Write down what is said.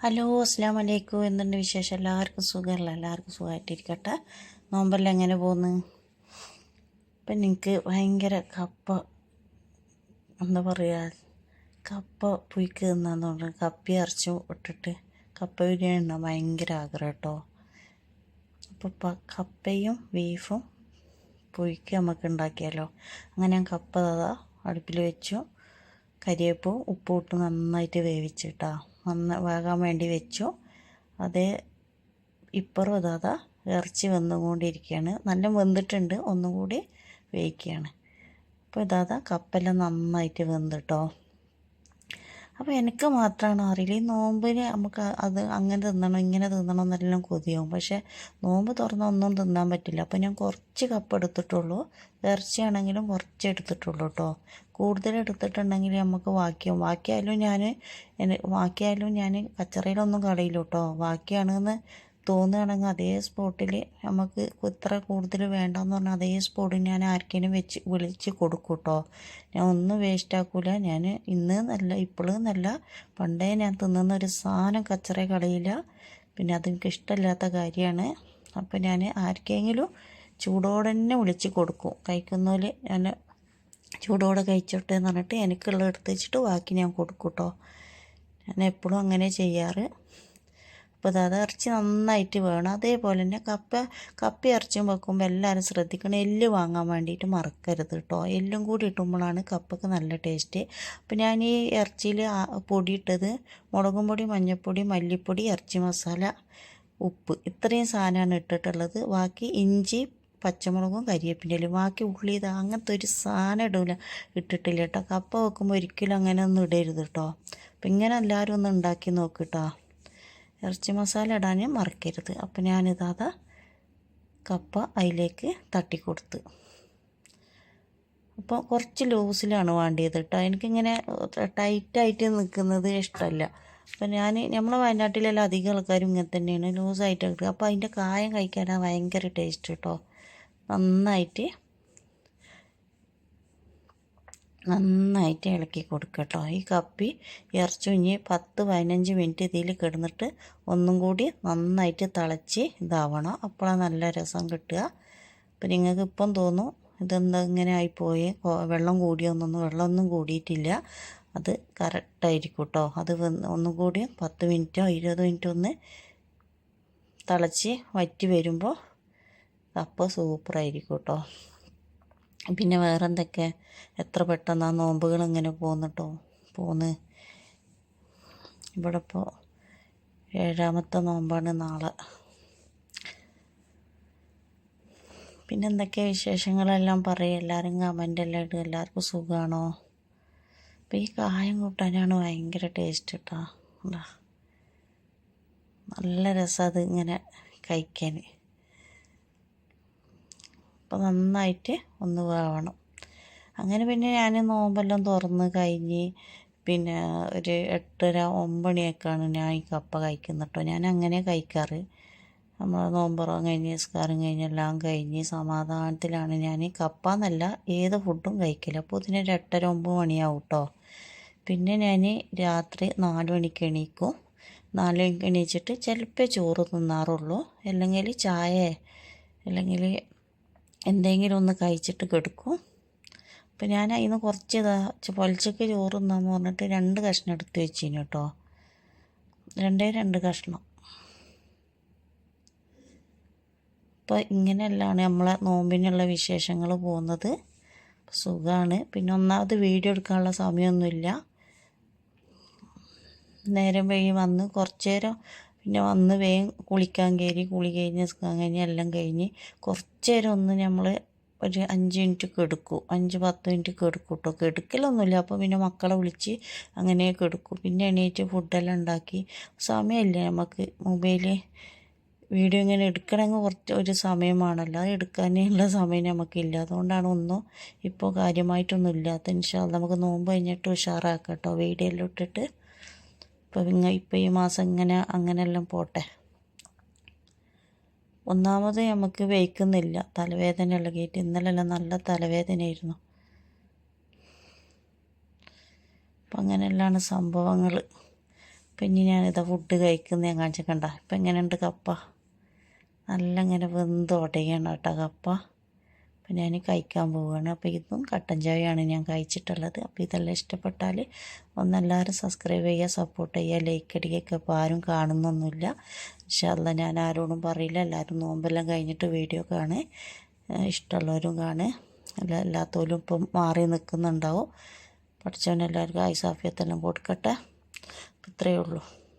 Hello അസ്സാം വലൈക്കും എന്തുണ്ട് വിശേഷം? എല്ലാവർക്കും സുഖമല്ല എല്ലാവർക്കും സുഖമായിട്ടിരിക്കട്ടെ നോമ്പെല്ലാം എങ്ങനെ പോകുന്നു ഇപ്പം നിങ്ങൾക്ക് ഭയങ്കര കപ്പ എന്താ പറയുക കപ്പ പുയ്ക്ക് തിന്നാന്ന് പറഞ്ഞു കപ്പി അരച്ചു ഇട്ടിട്ട് കപ്പ ബിരിയാണി ഉണ്ടോ ഭയങ്കര ആഗ്രഹം കേട്ടോ അപ്പോൾ കപ്പയും ബീഫും പുയ്ക്ക് നമുക്ക് ഉണ്ടാക്കിയാലോ? അങ്ങനെ ഞാൻ കപ്പ അതാ അടുപ്പിൽ വെച്ചു. കരിയേപ്പും ഉപ്പും ഇട്ട് നന്നായിട്ട് വേവിച്ചിട്ടാ നന്ന വേകാൻ വേണ്ടി വെച്ചു. അത് ഇപ്പുറം ഇതാ ഇറച്ചി വെന്നുകൊണ്ടിരിക്കുകയാണ് നല്ല വെന്തിട്ടുണ്ട്. ഒന്നും കൂടി വേവിക്കുകയാണ്. അപ്പോൾ ഇതാ കപ്പെല്ലാം നന്നായിട്ട് വെന്തിട്ടോ അപ്പോൾ എനിക്ക് മാത്രമാണ് അറിയില്ല. ഈ നോമ്പിന് നമുക്ക് അത് അങ്ങനെ തിന്നണം ഇങ്ങനെ തിന്നണം എന്നെല്ലാം കൊതിയാവും. പക്ഷേ നോമ്പ് തുറന്ന ഒന്നും തിന്നാൻ പറ്റില്ല. അപ്പോൾ ഞാൻ കുറച്ച് കപ്പ് എടുത്തിട്ടുള്ളൂ. ഇറച്ചിയാണെങ്കിലും കുറച്ച് എടുത്തിട്ടുള്ളൂ കേട്ടോ കൂടുതൽ എടുത്തിട്ടുണ്ടെങ്കിൽ നമുക്ക് ബാക്കിയാവും ബാക്കിയായാലും ഞാൻ ബാക്കിയായാലും ഞാൻ കച്ചറയിലൊന്നും കളയില്ല കേട്ടോ ബാക്കിയാണെന്ന് തോന്നുകയാണെങ്കിൽ അതേ സ്പോട്ടിൽ നമുക്ക് ഇത്ര കൂടുതൽ വേണ്ടെന്ന് പറഞ്ഞാൽ അതേ സ്പോട്ടിൽ ഞാൻ ആർക്കെങ്കിലും വെച്ച് വിളിച്ച് കൊടുക്കും കേട്ടോ ഞാൻ ഒന്നും വേസ്റ്റ് ആക്കൂല. ഞാൻ ഇന്ന് നല്ല ഇപ്പോഴും നല്ല. പണ്ടേ ഞാൻ തിന്നുന്ന ഒരു സാധനം കച്ചറ കളയില്ല പിന്നെ അതെനിക്ക് ഇഷ്ടമില്ലാത്ത കാര്യമാണ്. അപ്പോൾ ഞാൻ ആർക്കെങ്കിലും ചൂടോടെ തന്നെ വിളിച്ച് കൊടുക്കും. കഴിക്കുന്നതിൽ ഞാൻ ചൂടോടെ കഴിച്ചോട്ടെ എന്ന് പറഞ്ഞിട്ട് എനിക്കുള്ള എടുത്ത് വെച്ചിട്ട് ബാക്കി ഞാൻ കൊടുക്കും കേട്ടോ ഞാൻ എപ്പോഴും അങ്ങനെ ചെയ്യാറ്. അപ്പോൾ അത് ഇറച്ചി നന്നായിട്ട് വേണം. അതേപോലെ തന്നെ കപ്പ കപ്പ ഇറച്ചിയും വെക്കുമ്പോൾ എല്ലാവരും ശ്രദ്ധിക്കണം. എല്ല് വാങ്ങാൻ വേണ്ടിയിട്ട് മറക്കരുത് കേട്ടോ എല്ലും കൂടി ഇട്ടുമ്പോഴാണ് കപ്പക്ക് നല്ല ടേസ്റ്റ്. അപ്പോൾ ഞാൻ ഈ ഇറച്ചിയിൽ പൊടി ഇട്ടത് മുളകും പൊടി മഞ്ഞൾപ്പൊടി മല്ലിപ്പൊടി ഇറച്ചി മസാല ഉപ്പ് ഇത്രയും സാധനമാണ് ഇട്ടിട്ടുള്ളത്. ബാക്കി ഇഞ്ചി പച്ചമുളകും കരിവേപ്പിന്റെലും ബാക്കി ഉള്ളി ഇത് അങ്ങനത്തെ ഒരു സാധനം ഇടൂല ഇട്ടിട്ടില്ല കേട്ടോ കപ്പ വെക്കുമ്പോൾ ഒരിക്കലും അങ്ങനെ ഒന്നും ഇടരുത് കേട്ടോ അപ്പം ഇങ്ങനെ എല്ലാവരും ഒന്ന് ഉണ്ടാക്കി നോക്ക് ഇറച്ചി മസാല ഇടാൻ മറക്കരുത്. അപ്പം ഞാനിതാത കപ്പ അതിലേക്ക് തട്ടിക്കൊടുത്ത്. അപ്പോൾ കുറച്ച് ലൂസിലാണ് വേണ്ടിയത് കേട്ടോ. എനിക്കിങ്ങനെ ടൈറ്റായിട്ട് നിൽക്കുന്നത് ഇഷ്ടമല്ല. അപ്പം ഞാൻ നമ്മളെ വയനാട്ടിലെല്ലാം അധികം ആൾക്കാരും ഇങ്ങനെ തന്നെയാണ് ലൂസായിട്ട് കിട്ടുക അപ്പോൾ അതിന്റെ കായം കഴിക്കാനാണ് ഭയങ്കര ടേസ്റ്റ് കേട്ടോ. നന്നായിട്ട് നന്നായിട്ട് ഇളക്കി കൊടുക്കുക കേട്ടോ ഈ കപ്പി ഇറച്ചി ഇഞ്ഞ് പത്ത് പതിനഞ്ച് മിനിറ്റ് ഇതിൽ കിടന്നിട്ട് ഒന്നും കൂടി നന്നായിട്ട് തിളച്ച് ഇതാവണം. അപ്പോഴാണ് നല്ല രസം കിട്ടുക. അപ്പം നിങ്ങൾക്ക് ഇപ്പം തോന്നും ഇതെന്താ ഇങ്ങനെ ആയിപ്പോയി? വെള്ളം കൂടിയൊന്നൊന്നും വെള്ളമൊന്നും കൂടിയിട്ടില്ല. അത് കറക്റ്റായിരിക്കും കേട്ടോ അത് ഒന്നും കൂടി പത്ത് മിനിറ്റോ ഇരുപത് മിനിറ്റോ ഒന്ന് തിളച്ച് വറ്റി വരുമ്പോൾ കപ്പ സൂപ്പറായിരിക്കും കേട്ടോ പിന്നെ വേറെ എന്തൊക്കെ എത്ര പെട്ടെന്ന് ആ നോമ്പുകൾ ഇങ്ങനെ പോകുന്നുട്ടോ പോന്ന്. ഇവിടെ ഇപ്പോൾ ഏഴാമത്തെ നോമ്പാണ് നാളെ. പിന്നെ എന്തൊക്കെ വിശേഷങ്ങളെല്ലാം പറയും. എല്ലാവരും കമന്റ് എല്ലാം ഇടും. എല്ലാവർക്കും സുഖമാണോ അപ്പോൾ ഈ കായം കൂട്ടാനാണ് ഭയങ്കര ടേസ്റ്റ് കേട്ടോ? നല്ല രസം അത് ഇങ്ങനെ കഴിക്കാൻ. അപ്പോൾ നന്നായിട്ട് ഒന്ന് വേവണം. അങ്ങനെ പിന്നെ ഞാൻ നോമ്പെല്ലാം തുറന്ന് കഴിഞ്ഞ് പിന്നെ ഒരു എട്ടര ഒമ്പണിയൊക്കെയാണ് ഞാൻ ഈ കപ്പ കഴിക്കുന്നത് കേട്ടോ. ഞാൻ അങ്ങനെ കഴിക്കാറ്. നമ്മൾ നോമ്പുറം കഴിഞ്ഞ് നിസ്കാരം കഴിഞ്ഞ് എല്ലാം കഴിഞ്ഞ് സമാധാനത്തിലാണ് ഞാൻ കപ്പ എന്നല്ല ഏത് ഫുഡും കഴിക്കില്ല അപ്പോൾ ഇതിന് ഒരു എട്ടര ഒമ്പത് മണിയാവും കേട്ടോ. പിന്നെ ഞാൻ രാത്രി നാല് മണിക്ക് എണീക്കും. നാല് മണിക്ക് എണീച്ചിട്ട് ചിലപ്പോൾ ചോറ് തിന്നാറുള്ളൂ. അല്ലെങ്കിൽ ചായ അല്ലെങ്കിൽ എന്തെങ്കിലും ഒന്ന് കഴിച്ചിട്ട് കിടക്കും. അപ്പം ഞാൻ അതിന് കുറച്ച് ഇതാ പൊലച്ചക്ക് ചോറ് തിന്നാന്ന് പറഞ്ഞിട്ട് രണ്ട് കഷ്ണം എടുത്ത് വെച്ചിന് കേട്ടോ രണ്ടേ രണ്ട് കഷ്ണം. അപ്പോൾ ഇങ്ങനെയല്ലാണ് നമ്മളെ നോമ്പിനുള്ള വിശേഷങ്ങൾ പോകുന്നത്. സുഖമാണ് പിന്നെ ഒന്നാമത് വീഡിയോ എടുക്കാനുള്ള സമയമൊന്നുമില്ല നേരം വഴി വന്ന് കുറച്ച് നേരം പിന്നെ വന്ന് വേഗം കുളിക്കാൻ കയറി കുളി കഴിഞ്ഞ് നിസ്കാരം കഴിഞ്ഞ് എല്ലാം കഴിഞ്ഞ് കുറച്ച് നേരം ഒന്ന് നമ്മൾ ഒരു അഞ്ച് മിനിറ്റ് കെടുക്കും. അഞ്ച് പത്ത് മിനിറ്റ് കെടുക്കും കേട്ടോ കെടുക്കലൊന്നുമില്ല അപ്പോൾ പിന്നെ മക്കളെ വിളിച്ച് അങ്ങനെ കെടുക്കും. പിന്നെ എണീറ്റ് ഫുഡെല്ലാം ഉണ്ടാക്കി. സമയമില്ല നമുക്ക് മൊബൈൽ വീഡിയോ ഇങ്ങനെ എടുക്കണമെങ്കിൽ കുറച്ച് ഒരു സമയമാണല്ലോ അത് എടുക്കാനുള്ള സമയം നമുക്കില്ല അതുകൊണ്ടാണ് ഒന്നും ഇപ്പോൾ കാര്യമായിട്ടൊന്നും ഇല്ലാത്ത ഇൻഷാല്ല നമുക്ക് നോമ്പ് കഴിഞ്ഞിട്ട് ഉഷാറാക്കാം കേട്ടോ വീഡിയോ ഇപ്പോൾ ഇങ്ങ ഇപ്പോൾ ഈ മാസം ഇങ്ങനെ അങ്ങനെയെല്ലാം പോട്ടെ. ഒന്നാമത് നമുക്ക് വയ്ക്കുന്നില്ല. തലവേദന ഇളകിയിട്ട് ഇന്നലെല്ലാം നല്ല തലവേദനയായിരുന്നു. അപ്പം അങ്ങനെയെല്ലാണ് സംഭവങ്ങൾ പിന്നെ ഞാനിതാ ഫുഡ് കഴിക്കുന്ന. ഞാൻ കാണിച്ചിട്ടുണ്ട ഇപ്പം എങ്ങനെയുണ്ട് കപ്പ? നല്ല ഇങ്ങനെ വെന്ത് ഉടയണം കേട്ടോ കപ്പ. അപ്പം ഞാൻ കഴിക്കാൻ പോവുകയാണ് അപ്പോൾ ഇതും കട്ടൻ ചായയാണ് ഞാൻ കഴിച്ചിട്ടുള്ളത്. അപ്പോൾ ഇതെല്ലാം ഇഷ്ടപ്പെട്ടാൽ ഒന്നെല്ലാവരും സബ്സ്ക്രൈബ് ചെയ്യുക സപ്പോർട്ട് ചെയ്യുക ലൈക്ക് അടിക്കുകയൊക്കെ അപ്പോൾ ആരും കാണുന്നൊന്നുമില്ല. ഇൻഷാല്ല ഞാൻ ആരോടും പറയില്ല. എല്ലാവരും നോമ്പെല്ലാം കഴിഞ്ഞിട്ട് വീഡിയോ കാണേ ഇഷ്ടമുള്ളവരും കാണേ അല്ല എല്ലാത്തോലും ഇപ്പം മാറി നിൽക്കുന്നുണ്ടാവും. പഠിച്ചവനെല്ലാവർക്കും ആയുസാഫിയത്തെല്ലാം കൊടുക്കട്ടെ. ഇത്രയേ ഉള്ളൂ.